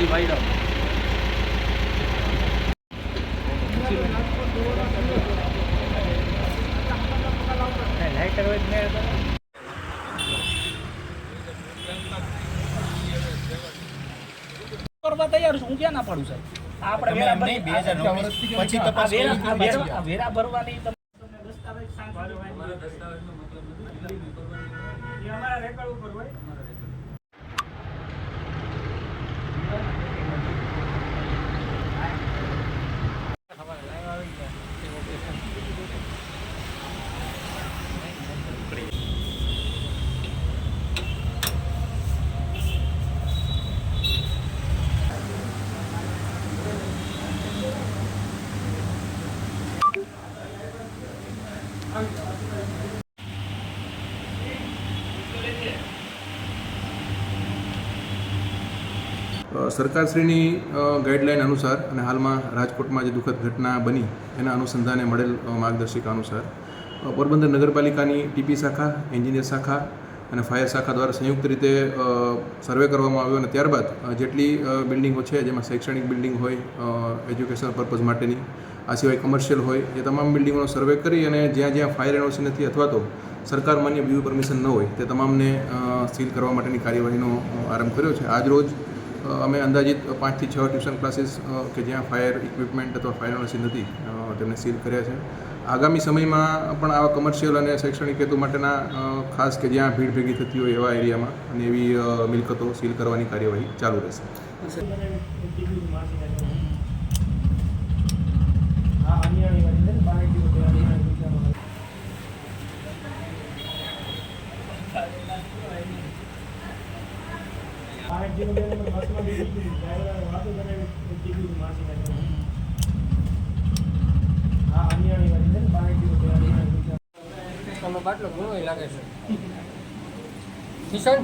divider. કરવા તૈયાર છું હું ક્યાં ના પાડું સાહેબ? આપણે પછી વેરા ભરવાની સરકારશ્રીની ગાઈડલાઇન અનુસાર અને હાલમાં રાજકોટમાં જે દુઃખદ ઘટના બની, એના અનુસંધાને મળેલ માર્ગદર્શિકા અનુસાર પોરબંદર નગરપાલિકાની ટીપી શાખા, એન્જિનિયર શાખા અને ફાયર શાખા દ્વારા સંયુક્ત રીતે સર્વે કરવામાં આવ્યો અને ત્યારબાદ જેટલી બિલ્ડિંગો છે, જેમાં શૈક્ષણિક બિલ્ડિંગ હોય એજ્યુકેશનલ પર્પઝ માટેની, આ સિવાય કમર્શિયલ હોય, એ તમામ બિલ્ડિંગોનો સર્વે કરી અને જ્યાં જ્યાં ફાયર એનઓસી નથી અથવા તો સરકાર માન્ય વ્યૂ પરમિશન ન હોય, તે તમામને સીલ કરવા માટેની કાર્યવાહીનો આરંભ કર્યો છે. આજ રોજ અમે અંદાજિત પાંચથી છ ટ્યુશન ક્લાસીસ કે જ્યાં ફાયર ઇક્વિપમેન્ટ અથવા ફાયર નથી તેમને સીલ કર્યા છે. આગામી સમયમાં પણ આવા કમર્શિયલ અને શૈક્ષણિક હેતુ માટેના ખાસ કે જ્યાં ભીડ ભેગી થતી હોય એવા એરિયામાં, અને એવી મિલકતો સીલ કરવાની કાર્યવાહી ચાલુ રહેશે. તમે બાટલો ઘણો લાગે છે. કિશન?